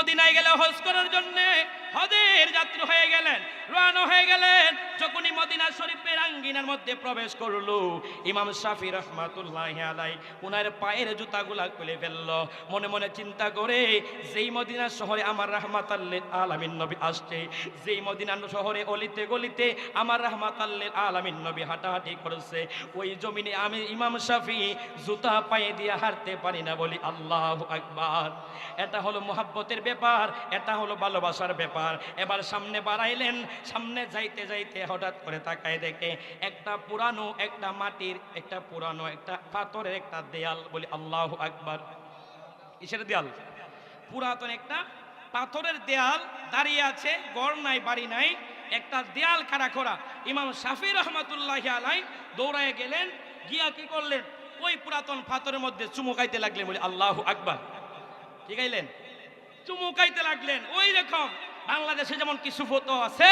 মদিনায় গেলে হজ করার জন্য হজের যাত্রী হয়ে গেলেন, রওনা হয়ে গেলেন, যখনই মদিনা শরীফের আঙ্গিনার মধ্যে প্রবেশ করল, ইমাম শাফি রহমাতুল্লাহ আলাই উনার পায়ের জুতাগুলা খুলে ফেলল। মনে মনে চিন্তা করে, যেই মদিনা শহরে আমার রহমাত আলামিন নবী আসছে, যেই মদিনা শহরে অলিতে গলিতে আমার রহমাত আলামিন নবী হাঁটাহাঁটি করেছে, ওই জমিনে আমি ইমাম শাফি জুতা পায়ে দিয়ে হারতে পারি না বলি আল্লাহ আকবার। এটা হলো মোহাব্বতের ব্যাপার, এটা হলো ভালোবাসার ব্যাপার। এবার সামনে বাড়াইলেন, সামনে যাইতে যাইতে হঠাৎ করে তাকায় দেখে একটা পুরানো একটা মাটির, একটা পুরানো একটা পাথরের একটা দেয়াল বলি আল্লাহ আকবার। ইসের দেয়াল? পুরাতন একটা পাথরের দেয়াল দাঁড়িয়ে আছে, গড় নাই, বাড়ি নাই, একটা দেয়াল খাড়া করা ইমাম শাফি রহমতুল্লাহ আলাই দৌড়ায় গেলেন, গিয়া কি করলেন? ওই পুরাতন পাথরের মধ্যে চুমুকাইতে লাগলেন বলে আল্লাহ আকবার। কি গাইলেন চুমুকাইতে লাগলেন, ওই রকম বাংলাদেশে যেমন কিছু ফটো আছে,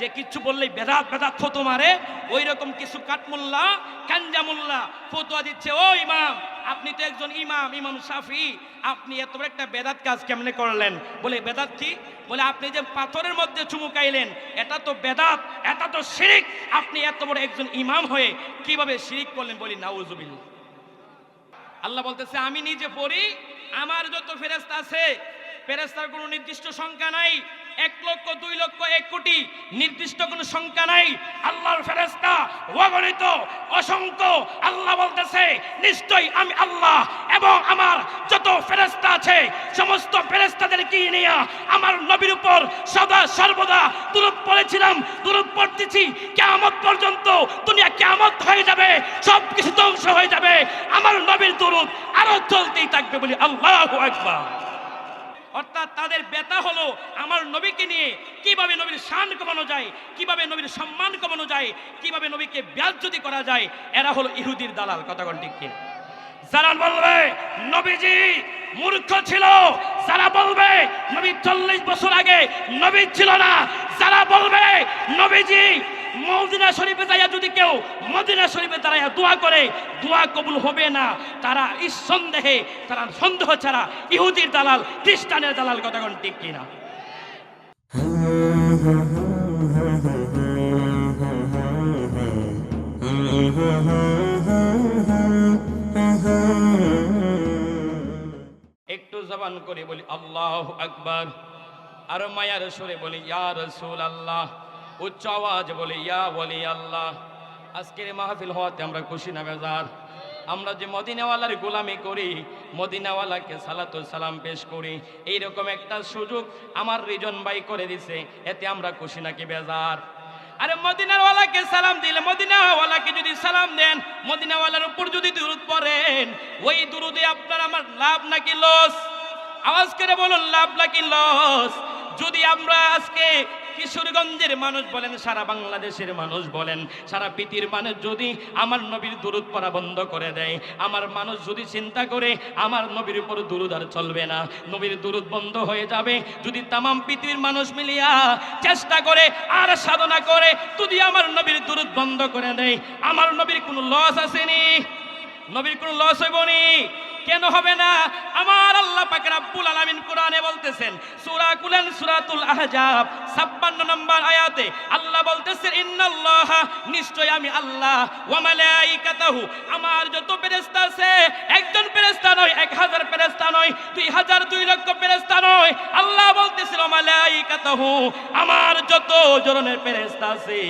যে কিছু বললেই বেদাত বেদাত ফতো মারে ওই রকম কিছু কাটমুল্লা, কাঞ্জামুল্লা ফতোয়া দিচ্ছে। ও ইমাম, আপনি তো একজন ইমাম ইমাম শাফি আপনি এত একটা বেদাত কাজ কেমনে করলেন? বলে, বেদাত কি? বলে, আপনি যে পাথরের মধ্যে চুমুকাইলেন এটা তো বেদাত, এটা তো শিরিক। আপনি এত বড় একজন ইমাম হয়ে কীভাবে শিরিক করলেন? বলি, নাউজুবিল্লাহ। আল্লাহ বলতেছে, আমি নিজে পড়ি, আমার যত ফেরেস্তা আছে ফেরেস্তার কোনো নির্দিষ্ট সংখ্যা নাই এক লক্ষ, দুই লক্ষ, এক কোটি নির্দিষ্ট কোনো সংখ্যা নাই। আল্লাহর ফেরেস্তা অগণিত, অসংখ্য আল্লাহ বলতেছে, নিশ্চয়ই আমি আল্লাহ এবং আমার যত ফেরেস্তা আছে, সমস্ত ফেরেস্তাদের কি নিয়ে আমার নবীর উপর সদা সর্বদা দুরূপ পড়েছিলাম দুরূপ পড়তেছি। কেমন পর্যন্ত দুনিয়া কেমন হয়ে যাবে সব কিছু ধ্বংস হয়ে যাবে। আমার নবীর দুরূপ আরও চলতেই থাকবে বলি আল্লাহ একবার অর্থাৎ তাদের বেতা হলো আমার নবীকে নিয়ে। কীভাবে নবীর শান কমানো যায়, কীভাবে নবীর সম্মান কমানো যায়, কীভাবে নবীকে ব্যাজ্যতি করা যায়, এরা হলো ইহুদির দালাল, কথা কোন ঠিক যারা বলবে, নবীজি মূর্খ ছিল, যারা বলবে, নবী চল্লিশ বছর আগে নবী ছিল না, যারা বলবে, নবীজি মদিনা শরীফে যাইয়া যদি কেউ মদিনা শরীফে দাঁড়াইয়া দোয়া করে, দোয়া কবুল হবে না। তারা সন্দেহে তারা সন্দেহ ছাড়া ইহুদির দালাল, খ্রিস্টানের দালাল কথা কোন ঠিক কিনা? একটু জবান করে বলি, আল্লাহ আকবার। আর মায়ার সুরে বলি, ইয়া রসুল আল্লাহ উচ্চ আওয়াজ বলি, ইয়া বলি আল্লাহ আজকের মাহফিল হওয়াতে আমরা খুশি না বেজার? আমরা যে মদিনাওয়ালার গোলামি করি, মদিনাওয়ালাকে সালাতুল সালাম পেশ করি, এইরকম একটা সুযোগ আমার রিজন বাই করে দিছে, এতে আমরা খুশি নাকি বেজার? আরে মদিনাওয়ালাকে সালাম দিলে, মদিনাওয়ালাকে যদি সালাম দেন, মদিনাওয়ালার উপর যদি দুরুদ পড়েন, ওই দুরুদে আপনার আমার লাভ নাকি লস আওয়াজ করে বলুন, লাভ নাকি লস যদি আমরা আজকে কিশোরগঞ্জের মানুষ বলেন, সারা বাংলাদেশের মানুষ বলেন, সারা পৃথিবীর মানুষ যদি আমার নবীর দুরুদ পড়া বন্ধ করে দেয়, আমার মানুষ যদি চিন্তা করে আমার নবীর উপর দুরুদ আর চলবে না, নবীর দুরুদ বন্ধ হয়ে যাবে, যদি তামাম পৃথিবীর মানুষ মিলিয়া চেষ্টা করে আর সাধনা করে, যদি আমার নবীর দুরুদ বন্ধ করে দেয়, আমার নবীর কোনো লস আসেনি, নবীর কোনো লস হইবনি। কেন হবে না? আমার আল্লাহ পাক রাব্বুল আলামিন কোরআনে বলতেছেন, সূরা কুলান সূরাতুল আহজাব 56 নম্বর আয়াতে আল্লাহ বলতেছেন, ইন্নাল্লাহ, নিশ্চয় আমি আল্লাহ, ওয়া মালাইকাতাহু, আমার যত ফেরেশতা আছে, একজন ফেরেশতা নয় 1000 ফেরেশতা নয় 2000 2 লক্ষ ফেরেশতা নয়। আল্লাহ বলতেছেন, ওয়া মালাইকাতাহু, আমার যত জনের ফেরেশতা আছে,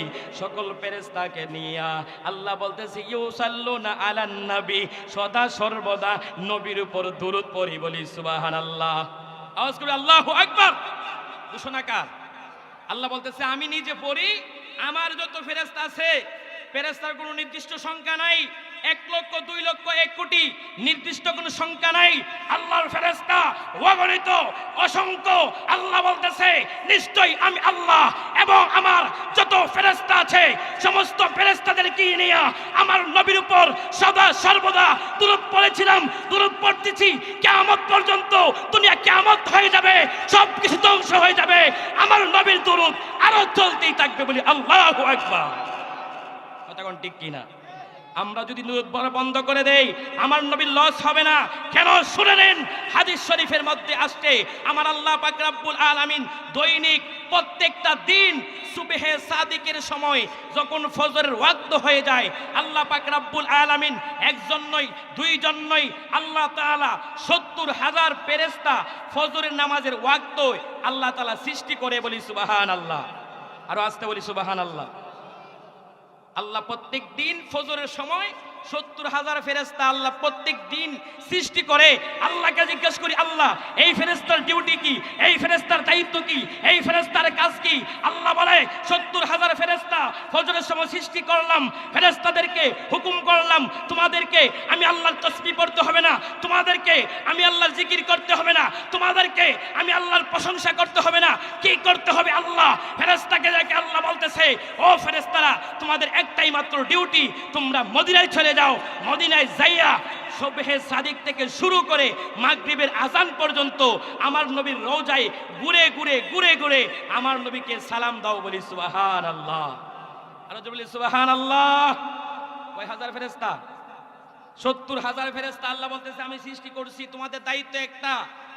সকল ফেরেশতাকে নিয়া আল্লাহ বলতেছে, ইউসাল্লুনা আলান নবী সদা সর্বদা নবীর উপর দুরুদ পড়ি বলি সুবাহান আল্লাহ আওয়াজ করে আল্লাহ আকবার। ঘোষণা কার? আল্লাহ বলতেছে, আমি নিজে পড়ি, আমার যত ফেরেস্তা আছে ফেরেস্তার কোনো নির্দিষ্ট সংখ্যা নাই, এক লক্ষ, দুই লক্ষ, এক কোটি নির্দিষ্ট কোনো সংখ্যা নাই। আল্লাহর ফেরেস্তা অগণিত, অসংখ্য, আল্লাহ বলতেছে, নিশ্চয়ই আমি আল্লাহ এবং আমার যত ফেরেস্তা আছে, সমস্ত ফেরেস্তাদের কি নিয়ে আমার নবীর উপর সদা সর্বদা দুরূপ পড়েছিলাম দুরূপ পড়তেছি। কেমত পর্যন্ত দুনিয়া কেমত হয়ে যাবে সব কিছু ধ্বংস হয়ে যাবে। আমার নবীর দুরূপ আরও চলতেই থাকবে বলি আল্লাহ একবার কথা কোন ঠিক কিনা? আমরা যদি পড়া বন্ধ করে দেই, আমার নবীর লস হবে না। কেন? শুনে নেন, হাদিস শরীফের মধ্যে আসছে, আমার আল্লাহ পাক রাব্বুল আলামিন দৈনিক প্রত্যেকটা দিন সুবেহে সাদিকের সময় যখন ফজরের ওয়াক্ত হয়ে যায়, আল্লাহ পাক রাব্বুল আলামিন একজন নয় দুইজন নয় আল্লাহ তাআলা সত্তর হাজার ফেরেশতা ফজরের নামাজের ওয়াক্ত আল্লাহ তাআলা সৃষ্টি করে বলি সুবাহান আল্লাহ আরও আসতে বলি সুবাহান আল্লাহ আল্লাহ প্রত্যেক দিন ফজরের সময় সত্তর হাজার ফেরেস্তা আল্লাহ প্রত্যেক দিন সৃষ্টি করে। আল্লাহকে জিজ্ঞেস করি, আল্লাহ, এই ফেরেস্তার ডিউটি কি? এই ফেরেস্তার দায়িত্ব কি? এই ফেরেস্তার কাজ কি? আল্লাহ বলে, সত্তর হাজার ফেরেস্তা ফজরের সময় সৃষ্টি করলাম ফেরেস্তাদেরকে হুকুম করলাম, তোমাদেরকে আমি আল্লাহর তসবি পড়তে হবে না, তোমাদেরকে আমি আল্লাহর জিকির করতে হবে না, তোমাদেরকে আমি আল্লাহর প্রশংসা করতে হবে না, কি করতে হবে আল্লাহ? ফেরেস্তাকে যাকে আল্লাহ বলতেছে, ও ফেরেস্তারা তোমাদের একটাই মাত্র ডিউটি তোমরা মদিনায় চলে যাও মদিনায় যাইয়া সবেহে সাদিক থেকে শুরু করে মাগরিবের আজান পর্যন্ত আমার নবীর রোজায় ঘুরে ঘুরে ঘুরে ঘুরে আমার নবীকে সালাম দাও বলি সুবাহান আল্লাহ আরও বলি সুবাহান আল্লাহ কয় হাজার ফেরেস্তা সত্তর হাজার ফেরেস্তা আল্লাহ বলতেছে, আমি সৃষ্টি করছি, তোমাদের দায়িত্ব একটা,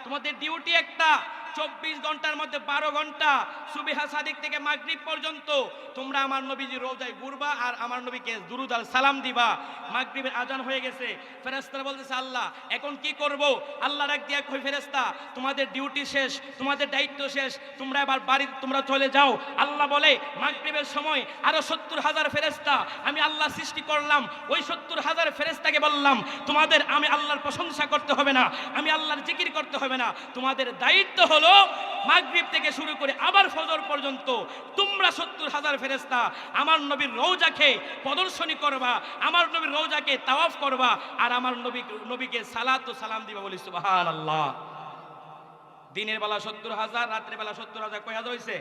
তোমাদের ডিউটি একটা। চব্বিশ ঘণ্টার মধ্যে বারো ঘণ্টা সুবিহা সাদিক থেকে মাগরিব পর্যন্ত তোমরা আমার নবীজি রোজায় ঘুরবা আর আমার নবীকে দুরুদ আল সালাম দিবা। মাগরিবের আজান হয়ে গেছে। ফেরেস্তারা বলতেছে, আল্লাহ, এখন কি করব? আল্লাহ ডাক দিয়া কই ফেরেস্তা তোমাদের ডিউটি শেষ, তোমাদের দায়িত্ব শেষ, তোমরা এবার বাড়ি, তোমরা চলে যাও। আল্লাহ বলে, মাগরিবের সময় আরও সত্তর হাজার ফেরেস্তা আমি আল্লাহ সৃষ্টি করলাম। ওই সত্তর হাজার ফেরেস্তাকে বললাম, তোমাদের আমি আল্লাহর প্রশংসা করতে হবে না, আমি আল্লাহর জিকির করতে হবে না। তোমাদের দায়িত্ব হলো মাগরিব থেকে শুরু করে আবার ফজর পর্যন্ত তোমরা সত্তর হাজার ফেরেস্তা আমার নবীর রৌজাকে প্রদর্শনী করবা, আমার নবীর রৌজাকে তাওয়াফ করবা, আর আমার নবী নবীকে সালাত ও সালাম দিবা বলি সুবাহান আল্লাহ দিনের বেলা সত্তর হাজার রাত্রে বেলা সত্তর হাজার, কয় হাজার হয়েছে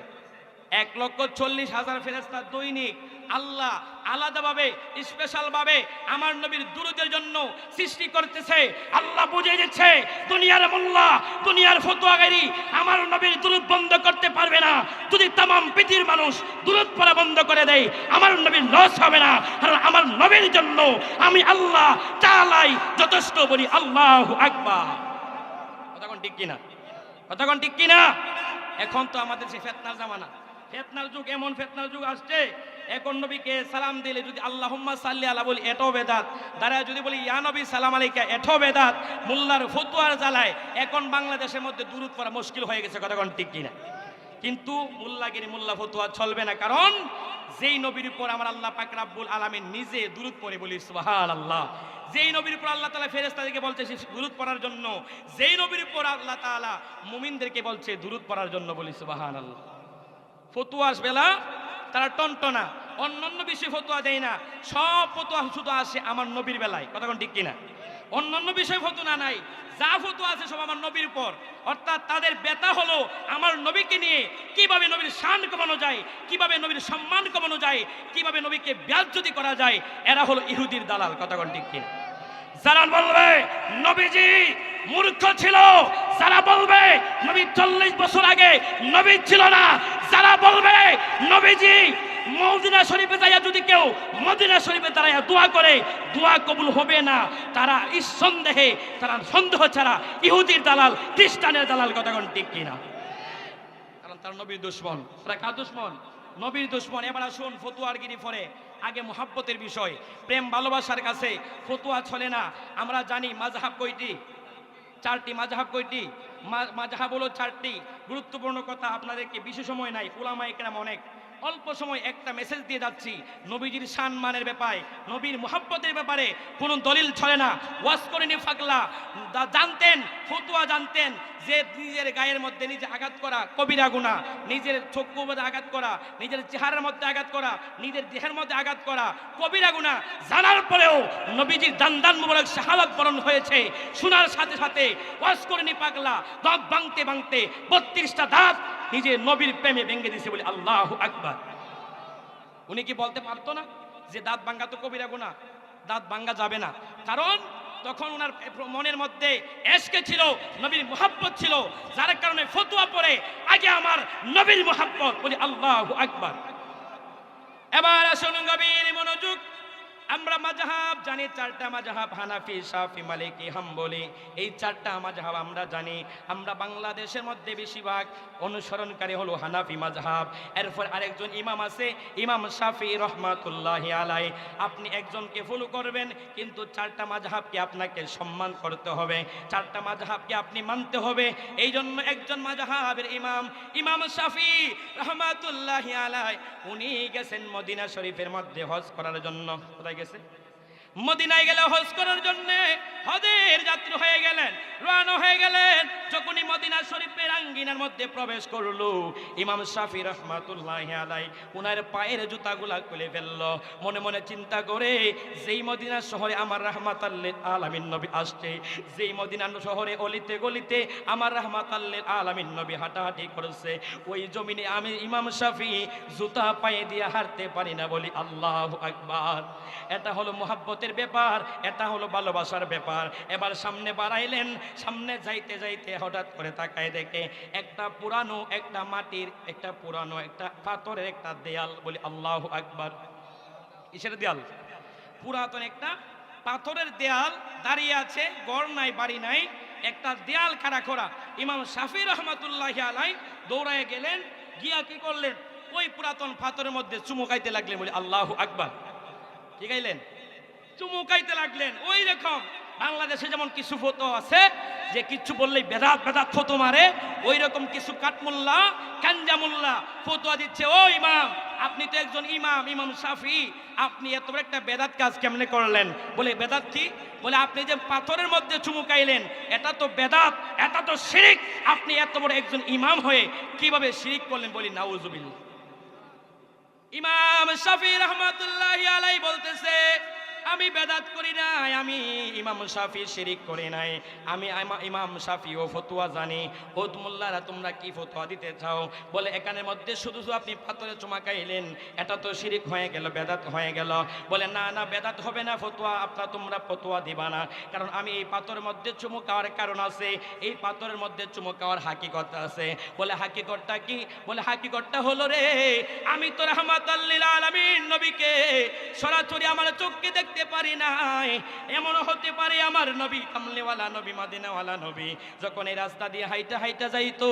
এক লক্ষ চল্লিশ হাজার ফেরেস্তা দৈনিক আল্লাহ আলাদাভাবে স্পেশাল ভাবে আমার নবীর দুরুদের জন্য সৃষ্টি করতেছে। আল্লাহ বুঝে দিচ্ছে, দুনিয়ার মোল্লা, দুনিয়ার ফতুয়াগারি আমার নবীর দুরুদ বন্ধ করতে পারবে না। যদি তাম পৃথিবীর মানুষ দুরুদ পড়া বন্ধ করে দেয়, আমার নবীর লস হবে না। কারণ আমার নবীর জন্য আমি আল্লাহ চালাই যথেষ্ট বলি, আল্লাহ আকবার। কতক্ষণ ঠিক কিনা? কতক্ষণ ঠিক কিনা? এখন তো আমাদের সে ফেতনার জামানা। ফেতনার যুগ, এমন ফেতনার যুগ আসছে এখন নবীকে সালাম দিলে যদি আল্লাহুম্মা সাল্লি আলা বলি, এটাও বেদাত। দাঁড়ায় যদি বলি, ইয়া নবী, সালাম আলাইকা, এটাও বেদাত। মোল্লার ফতুয়ার জ্বালায়, এখন বাংলাদেশের মধ্যে দূরত পড়া মুশকিল হয়ে গেছে কতক্ষণ ঠিক কিনা? কিন্তু মোল্লাগিরি মোল্লা ফতুয়া চলবে না, কারণ যেই নবীর উপর আমার আল্লাহ পাক রাব্বুল আলামিন নিজে দূরত পড়ে বলি, সুবহানাল্লাহ। যেই নবীর উপর আল্লাহ তাআলা ফেরেশতাদেরকে বলছে দূরত পড়ার জন্য। যেই নবীর উপর আল্লাহ তাআলা মুমিনদেরকে বলছে দূরত পড়ার জন্য বলি, সুবহানাল্লাহ। ফতুয়া বেলা তারা টনটনা। অন্যান্য বিষয়ে ফতুয়া দেয় না, সব ফতুয়া শুধু আসে আমার নবীর বেলায়। কতক্ষণ ঠিক কিনা? অন্যান্য বিষয় ফতুয়া নাই, যা ফতুয়া আছে সব আমার নবীর উপর। অর্থাৎ তাদের বেতা হলো আমার নবীকে নিয়ে, কীভাবে নবীর শান কমানো যায়, কীভাবে নবীর সম্মান কমানো যায়, কীভাবে নবীকে ব্যাজ্যতি করা যায়, এরা হলো ইহুদির দালাল। কতক্ষণ ঠিক কিনা? যারা বলবে, নবীজি মূর্খ ছিল, যারা বলবে, নবী চল্লিশ বছর আগে নবী ছিল না, যারা বলবে, নবীজি মদিনা শরীফে যাইয়া যদি কেউ মদিনা শরীফে দাঁড়াইয়া দোয়া করে, দোয়া কবুল হবে না। তারা সন্দেহে তারা সন্দেহ ছাড়া ইহুদির দালাল, খ্রিস্টানের দালাল কতক্ষণ ঠিক কিনা? কারণ তার নবীর দুশ্মন। তারা কার দুশ্মন? নবীর দুশ্মন। এবার আসুন ফতুয়ার গিরি ফরে আগে মোহাব্বতের বিষয়। প্রেম ভালোবাসার কাছে ফতুয়া চলে না। আমরা জানি মাঝহাব কইটি চারটি। মাঝহাব কয়টি? মা- মাঝহাব হলো চারটি। গুরুত্বপূর্ণ কথা আপনাদেরকে বেশি সময় নাই। ওলামা একরাম অনেক। অল্প সময় একটা মেসেজ দিয়ে যাচ্ছি। নবীজির সম্মানের ব্যাপারে, নবীর মোহাব্বতের ব্যাপারে কোনো দলিল ছড়ে না। ওয়াজ করেনি ফাকলা জানতেন, ফতুয়া জানতেন যে নিজের গায়ের মধ্যে নিজে আঘাত করা কবিরা গুণা নিজের চক্ষু মধ্যে আঘাত করা, নিজের চেহারার মধ্যে আঘাত করা, নিজের দেহের মধ্যে আঘাত করা কবিরা গুণা জানার পরেও নবীজির দান দান মুবারক শাহাদত বরণ হয়েছে। শোনার সাথে সাথে ওয়াজ করেনি পাগলা। দাঁত ভাঙতে ভাঙতে বত্রিশটা দাঁত নিজে নবীর প্রেমে ভেঙে দিছে বলে আল্লাহ আকবার। উনি কি বলতে পারতো না যে দাঁত ভাঙ্গা তো কবিরা গুণা দাঁত ভাঙ্গা যাবে না। কারণ তখন ওনার মনের মধ্যে এসকে ছিল, নবীর মোহাব্বত ছিল। যার কারণে ফতুয়া পড়ে, আগে আমার নবীর মোহাব্বত বলি আল্লাহ আকবার। এবার আসুন গভীর মনোযোগ আমরা মাজাহাব জানি, চারটা মাজাহাব হানাফি, শাফি, মালিকি, হাম্বলি। এই চারটা মাজাহাব আমরা জানি। আমরা বাংলাদেশের মধ্যে বেশিরভাগ অনুসরণকারী হলো হানাফি মাযহাব। এরপর আরেকজন ইমাম আছে, ইমাম শাফি রহমাতুল্লাহ আলাই আপনি একজনকে ফলো করবেন, কিন্তু চারটা মাযহাবকে আপনাকে সম্মান করতে হবে। চারটা মাযহাবকে আপনি মানতে হবে। এই জন্য একজন মাযহাবের ইমাম ইমাম শাফি রহমাতুল্লাহ আলাই উনি গেছেন মদিনা শরীফের মধ্যে হজ করার জন্য। কোথায় গেছে। মদিনায় গেলে হজ করার জন্য হজের যাত্রী হয়ে গেলেন, রওনা হয়ে গেলেন। যখনই মদিনা শরীফের আঙ্গিনার মধ্যে প্রবেশ করল, ইমাম শাফি রহমাতুল্লাহ আলাই উনার পায়ের জুতাগুলা খুলে ফেলল। মনে মনে চিন্তা করে, যেই মদিনা শহরে আমার রহমাত আলামিন নবী আসছে, যেই মদিনা শহরে অলিতে গলিতে আমার রহমাত আলামিন নবী হাঁটাহাঁটি করেছে, ওই জমিনে আমি ইমাম শাফি জুতা পায়ে দিয়ে হারতে পারি না বলি আল্লাহ আকবার। এটা হলো মোহাব্বতের ব্যাপার, এটা হলো ভালোবাসার ব্যাপার। এবার সামনে বাড়াইলেন, সামনে যাইতে যাইতে হঠাৎ করে তাকায় দেখে একটা পুরানো একটা মাটির, একটা পুরানো একটা পাথরের একটা দেয়াল বলি আল্লাহ আকবার। কিসের দেয়াল? পুরাতন একটা পাথরের দেয়াল দাঁড়িয়ে আছে গড় নাই, বাড়ি নাই, একটা দেয়াল খাড়া করা ইমাম শাফি রহমাতুল্লাহ আলাই দৌড়ায় গেলেন, গিয়া কি করলেন? ওই পুরাতন পাথরের মধ্যে চুমুকাইতে লাগলেন বলে আল্লাহ আকবার। ঠিক আইলেন চুমুকাইতে লাগলেন। ওই রকম। বাংলাদেশে যেমন কিছু ফটো আছে, যে কিছু বললেই বেদাত বেদাত ফটো মারে, ওই রকম কিছু কাঠমোল্লা কাঞ্জামুল্লা ফতোয়া দিচ্ছে, ও ইমাম, আপনি তো একজন ইমাম ইমাম শাফি, আপনি এত একটা বেদাত কাজ কেমনে করলেন? বলে, বেদাত কি? বলে, আপনি যে পাথরের মধ্যে চুমুকাইলেন এটা তো বেদাত, এটা তো শিরিক, আপনি এত বড় একজন ইমাম হয়ে কীভাবে শিরিক করলেন? বলি, নাউজুবিল্লাহ। ইমাম শাফি রহমাতুল্লাহ আলাই বলতেছে আমি বেদাত করি নাই, আমি ইমাম শাফি শিরিক করি নাই, আমি ইমাম শাফি ও ফতুয়া জানি। ও তোমরা কি ফতুয়া দিতে চাও? বলে, এখানের মধ্যে শুধু শুধু আপনি পাথরে চুমাকাইলেন এটা তো শিরিক হয়ে গেল, বেদাত হয়ে গেল। বলে, না না, বেদাত হবে না ফতুয়া, আপনার তোমরা ফতুয়া দিবা না। কারণ আমি এই পাথরের মধ্যে চুমুকাওয়ার কারণ আছে, এই পাথরের মধ্যে চুমুকাওয়ার হাকিকত আছে। বলে, হাকিকতটা কি? বলে, হাকিকতটা হলো রে, আমি তো রহমাত আলামিন নবীকে সরাসরি আমার চোখকে দেখতে পারি নাই। এমন হতে পারে আমার নবী, কামলেওয়ালা নবী, মাদিনাওয়ালা নবী, যখন এই রাস্তা দিয়ে হাইটা হাইটা যাইতো,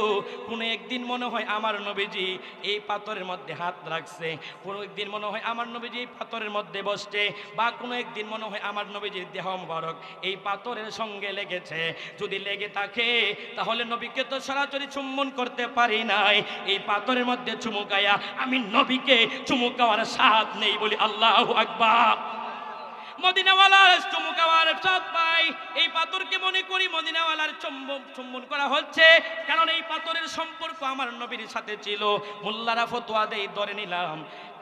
কোনো একদিন মনে হয় আমার নবীজি এই পাথরের মধ্যে হাত রাখছে, কোনো একদিন মনে হয় আমার নবীজি এই পাথরের মধ্যে বসছে, বা কোনো একদিন মনে হয় আমার নবীজির দেহ মুবারক এই পাথরের সঙ্গে লেগেছে। যদি লেগে থাকে, তাহলে নবীকে তো সরাসরি চুম্বন করতে পারি নাই। এই পাথরের মধ্যে চুমুকায়া আমি নবীকে চুমুকাওয়ার স্বাদ নেই বলি আল্লাহ আকবার। মদিনাওয়ালার চুমুকাওয়ার সব পাই এই পাথরকে মনে করি মদিনাওয়ালার চুম্বন চুম্বন করা হচ্ছে। কারণ এই পাথরের সম্পর্ক আমার নবীর সাথে ছিল। মোল্লারা ফতোয়া দেই ধরে নিলাম।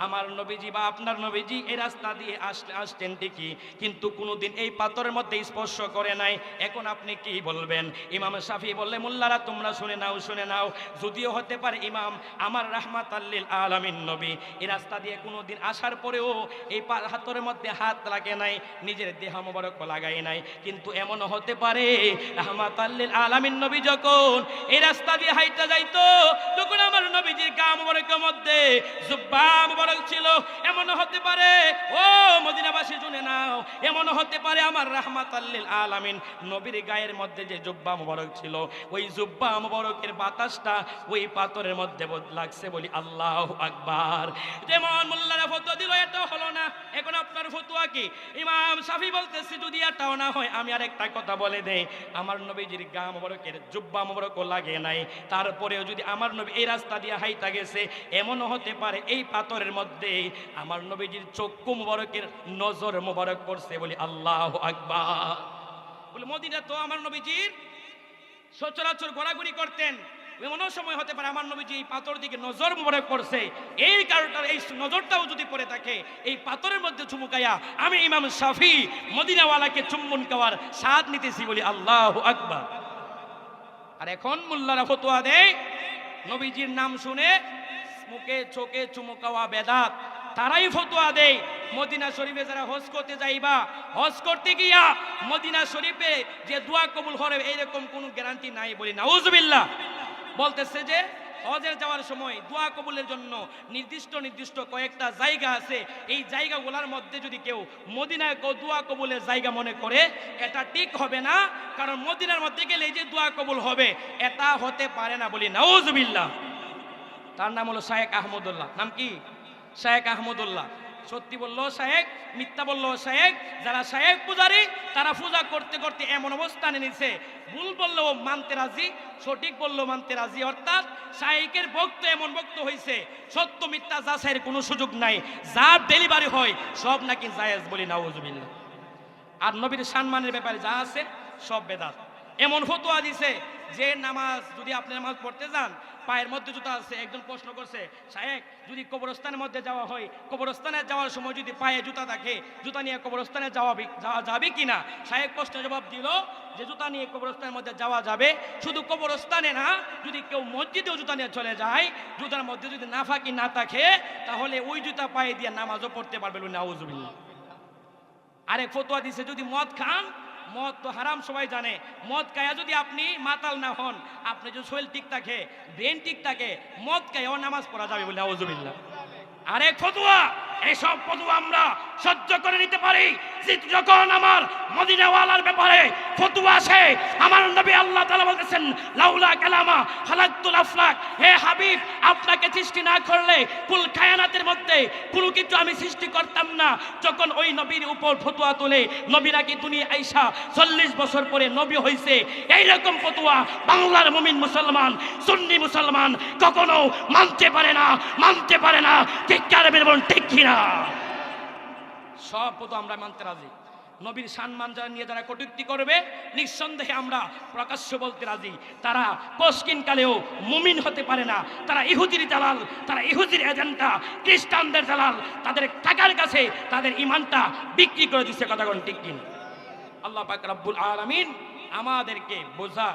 আমার নবীজি বা আপনার নবীজি এই রাস্তা দিয়ে আসলে আসতেন ঠিকই, কিন্তু কোনোদিন এই পাথরের মধ্যে স্পর্শ করে নাই। এখন আপনি কি বলবেন? ইমাম শাফি বললে, মোল্লারা, তোমরা শুনে নাও শুনে নাও। যদিও হতে পারে ইমাম, আমার রাহমাত আল্লিল আলামিন নবী এই রাস্তা দিয়ে কোনোদিন আসার পরেও এই হাতরের মধ্যে হাত লাগে নাই, নিজের দেহ মোবারক লাগাই নাই। কিন্তু এমনও হতে পারে, রাহমাত আল্লিল আলামিন নবী যখন এই রাস্তা দিয়ে হাইটা যাইতো, তখন আমার নবীজির গা মোবারকের মধ্যে জুব্বা ছিল, এমনও হতে পারে, ও মদিনাবাসী শুনে নাও, এমনও হতে পারে আমার রাহমাত আল্লিল আলামিন। নবীর গায়ের মধ্যে যে জুব্বা মোবারক ছিল, ওই জুব্বা মোবারকের বাতাসটা ওই পাথরের মধ্যে লাগছে বলি আল্লাহ আকবার। যেমন মোল্লারা ফতোয়া দিল এটা হলো না। এখন আপনার ফতোয়া কি? ইমাম শাফি বলতেছে, যদি এটাও না হয়, আমি আর একটা কথা বলে দেই। আমার নবীজির গা মোবারকের জুব্বা মোবারকও লাগে নাই। তারপরেও যদি আমার নবী এই রাস্তা দিয়ে হাইতা গেছে, এমনও হতে পারে, এই পাথরের মধ্যে আমার নবীজির চক্ষু মোবারকের নজর মোবারক পড়ছে বলি, আল্লাহ আকবার। বলে, মদিনা তো আমার নবীজির সচরাচর ঘোরাঘুরি করতেন। সময় হতে পারে আমার নবীজি এই পাথর দিকে নজর মোবারক এই কারণটা এই নজরটাও যদি পড়ে থাকে, এই পাথরের মধ্যে চুমুকাইয়া আমি ইমাম শাফি মদিনাওয়ালাকে চুম্বন খাওয়ার স্বাদ নিতেছি বলি, আল্লাহ আকবার। আর এখন মোল্লারা ফতোয়া দেয়, নবীজির নাম শুনে মুখে চোখে চুমুকাওয়া বেদাত, তারাই ফতোয়া দেয়। মদিনা শরীফে যারা হজ করতে যাইবা, হজ করতে গিয়া মদিনা শরীফে যে দোয়া কবুল হবে এইরকম কোনো গ্যারান্টি নাই বলি। নাউজুবিল্লাহ। বলতেছে যে, হজের যাওয়ার সময় দোয়া কবুলের জন্য নির্দিষ্ট নির্দিষ্ট কয়েকটা জায়গা আছে। এই জায়গাগুলোর মধ্যে যদি কেউ মদিনায় দোয়া কবুলের জায়গা মনে করে, এটা ঠিক হবে না। কারণ মদিনার মধ্যে গেলে এই যে দোয়া কবুল হবে, এটা হতে পারে না বলি। নাউজুবিল্লাহ। তার নাম হলো শায়েক আহমদুল্লাহ। নাম কি? শায়েক আহমদুল্লাহ। সত্যি বলল, শায়েক, মিথ্যা বলল, শায়েক, যারা শায়েক পূজারি, তারা পূজা করতে করতে এমন অবস্থানে নিছে। ভুল বলল, মানতে রাজি, সঠিক বলল, মানতে রাজি, অর্থাৎ শায়েকের ভক্ত এমন ভক্ত হয়েছে সত্য, মিথ্যা যাচাইয়ের কোনো সুযোগ নাই। যার ডেলিভারি হয়, সব নাকি জায়েজ বলি, নাউজুবিল্লাহ। আর নবীর সম্মানের ব্যাপারে যা আছে, সব বেদাত। এমন ফতোয়া দিছে যে, নামাজ যদি আপনি নামাজ পড়তে যান পায়ের মধ্যে জুতা আছে, একজন প্রশ্ন করছে, সাহেব, যদি কবরস্থানের মধ্যে যাওয়া হয়, কবরস্থানে যাওয়ার সময় যদি পায়ে জুতা থাকে, জুতা নিয়ে কবরস্থানে যাওয়া যাওয়া যাবে কি না? সাহেব প্রশ্নের জবাব দিল যে জুতা নিয়ে কবরস্থানের মধ্যে যাওয়া যাবে, শুধু কবরস্থানে না, যদি কেউ মসজিদেও জুতা নিয়ে চলে যায়, জুতার মধ্যে যদি না ফাঁকি না থাকে, তাহলে ওই জুতা পায়ে দিয়ে নামাজও পড়তে পারবে নাউজুবিল্লাহ। আরেক ফতোয়া দিছে, যদি মদ খান মদ তো হারাম, সবাই জানে। মদ কায়া যদি আপনি মাতাল না হন, আপনি যদি শরীর ঠিক থাকে ব্রেন ঠিক থাকে, মদ কায়াও নামাজ পড়া যাবে বলে আউজুবিল্লাহ আরে ফতুয়া! এসব ফতুয়া আমরা সহ্য করে নিতে পারি। যখন আমার মদিনাওয়ালার ব্যাপারে ফতোয়া আসে। আমার নবী আল্লাহ তাআলা বলতেছেন, লাউলা কালামা হালাকতুল আফলাক। হে হাবিব, আপনাকে সৃষ্টি না করলে কুল কায়ানাতের মধ্যে কোনো কিছু আমি সৃষ্টি করতাম না। যখন ওই নবীর উপর ফতোয়া তোলে, নবী নাকি তুমি আইসা চল্লিশ বছর পরে নবী হয়েছে এইরকম ফতোয়া বাংলার মুমিন মুসলমান, সুন্নি মুসলমান কখনো মানতে পারে না, মানতে পারে না। ঠিক কারে বলুন, ঠিক কিনা? সব ফতোয়া আমরা মানতে রাজি। নবীর সম্মান যারা নিয়ে যারা কটুক্তি করবে, নিঃসন্দেহে আমরা প্রকাশ্য বলতে রাজি। তারা কষ্কিন কালেও মুমিন হতে পারে না। তারা ইহুদির দালাল, তারা ইহুদির এজেন্টা খ্রিস্টানদের দালাল, তাদের টাকার কাছে তাদের ইমানটা বিক্রি করে দিচ্ছে কথা কোন। ঠিক আল্লাহ পাক রব্বুল আলামিন আমাদেরকে বোঝা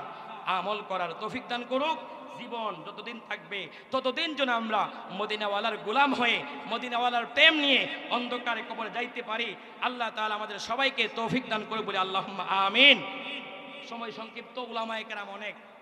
আমল করার তৌফিক দান করুক। জীবন যতদিন থাকবে, ততদিন যেন আমরা মদিনাওয়ালার গোলাম হয়ে, মদিনাওয়ালার প্রেম নিয়ে অন্ধকারে কবরে যাইতে পারি। আল্লাহ তাহলে আমাদের সবাইকে তৌফিক দান করে বলে আল্লাহ আমিন। সময় সংক্ষিপ্ত ওলামায়কেরাম অনেক।